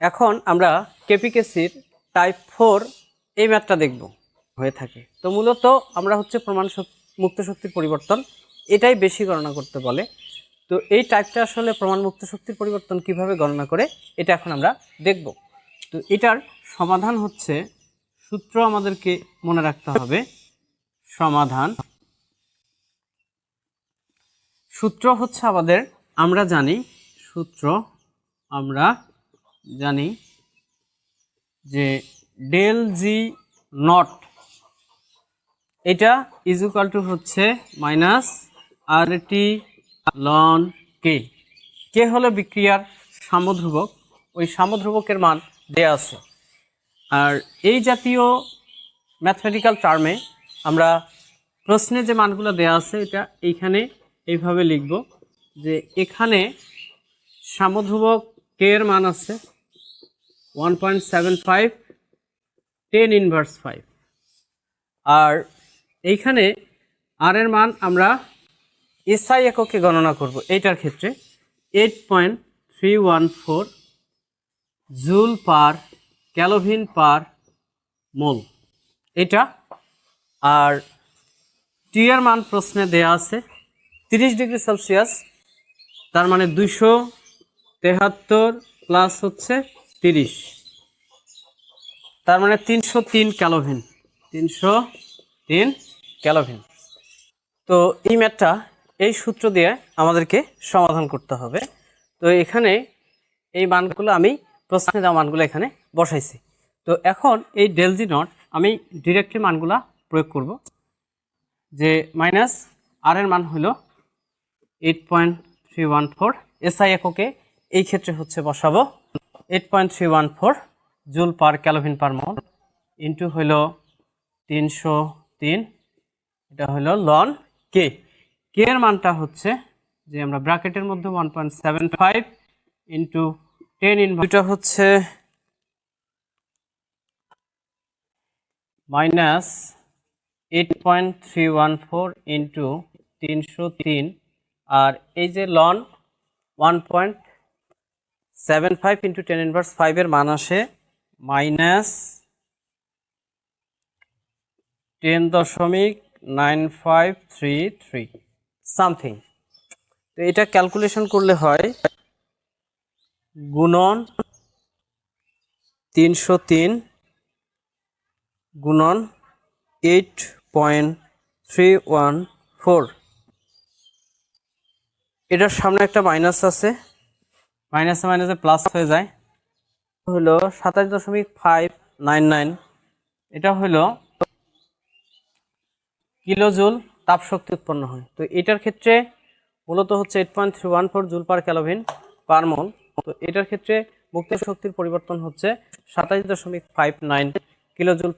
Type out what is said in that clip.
এখন আমরা কেপিকেসির type four এই ম্যাথটা দেখব হয়ে থাকে। তো মূলত আমরা হচ্ছে প্রমাণ মুক্ত শক্তির পরিবর্তন এটাই বেশি গণনা করতে বলে। তো এই টাইপটা আসলে প্রমাণ মুক্ত শক্তির পরিবর্তন কীভাবে গণনা করে এটা এখন আমরা দেখব। তো এটার সমাধান হচ্ছে, সূত্র আমাদেরকে মনে রাখতে হবে, সমাধান। সূত্র হচ্ছে আমাদের, আমরা জানি, সূত্র আমরা জানি যে ডেল জি নট এটা ইজ ইকাল টু হচ্ছে minus R T ln K কে হলো বিক্রিয়ার সামধ্রুবক, ওই সামধ্রুবকের মান দেয়া আছে। আর এই জাতীয় ম্যাথমেটিক্যাল টার্মে আমরা প্রশ্নে যে মানগুলো দেয়া আছে, এটা এইখানে এইভাবে লিখব যে এখানে সামধ্রুবক কে এর মান আছে one point seven five ten inverse five আর এইখানে আর এর মান আমরা এসআই এককে গণনা করব এইটার ক্ষেত্রে eight point three one four joule per kelvin per mole. এটা আর টি এর মান প্রশ্নে দেয়া আছে তিরিশ ডিগ্রি সেলসিয়াস, তার মানে দুইশো তেহাত্তর প্লাস হচ্ছে তিরিশ। তার মানে তিনশো তিন ক্যালোভিন। তিনশো তিন ক্যালোভিন। তো এই ম্যাথটা, এই সূত্র দিয়ে আমাদেরকে সমাধান করতে হবে। তো এখানে এই মানগুলো আমি প্রশ্নে দেওয়া মানগুলো এখানে বসাইছি। তো এখন এই ডেলজি নট আমি ডিরেক্টলি মানগুলা প্রয়োগ করব। যে মাইনাস আর এর মান হলো eight point three one four SI এককে এই ক্ষেত্রে হচ্ছে বসাবো। Eight point three one four joule per kelvin per mole into হলো তিনশো তিন, এটা হলো লন কে কে এর মানটা হচ্ছে যে আমরা ব্র্যাকেটের মধ্যে one point seven five into ten in এটা হচ্ছে minus eight point three one four into তিনশো তিন। আর এই যে ln one point seven five into ten inverse ফাইভের মান আসে মাইনাস টেন দশমিক nine five three three something তো এটা ক্যালকুলেশন করলে হয় গুণন তিনশো তিন গুণন eight point three one four এটার সামনে একটা মাইনাস আছে। মাইনাসে মাইনাসে প্লাস হয়ে যায়। হলো সাতাশ দশমিক ফাইভ নাইন নাইন এটা হলো কিলোজুল তাপ শক্তি উৎপন্ন হয়। তো এটার ক্ষেত্রে মূলত হচ্ছে eight point three one four joule per kelvin per mole. তো এটার ক্ষেত্রে মুক্ত শক্তির পরিবর্তন হচ্ছে সাতাশ দশমিক ফাইভ নাইন কিলোজুল